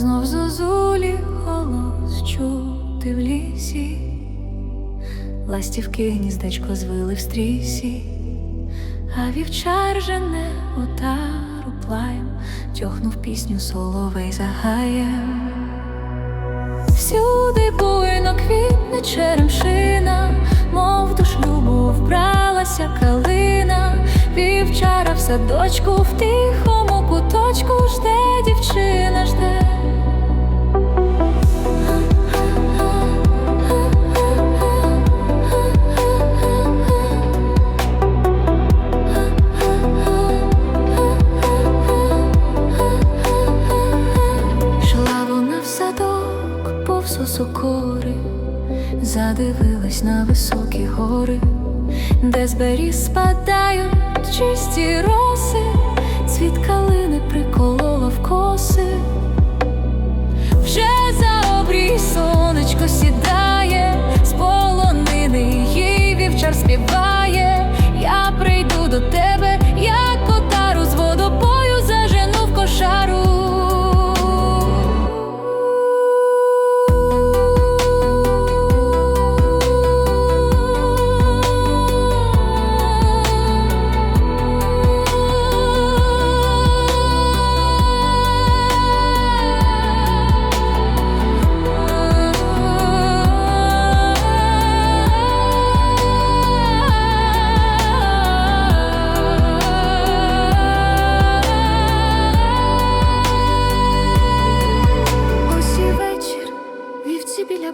Знов зозулі голос чути в лісі, ластівки гніздечко звили в стрісі, а вівчар жене отару плаєм, тьохнув пісню соловей за гаєм. Всюди буйно квітне черемшина, мов до шлюбу вбралася калина, вівчара в садочку в тихому куточку жде дівчина жде. Повз задивилась на високі гори, де з беріз спадають чисті роси,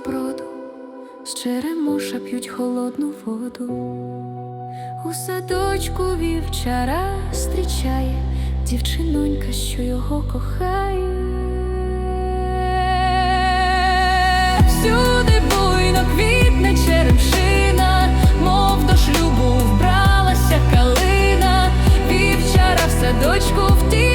броду, з черемуша п'ють холодну воду, у садочку вівчара зустрічає дівчинонька, що його кохає. Всюди буйно квітне черемшина, мов до шлюбу вбралася калина, вівчара в садочку втік.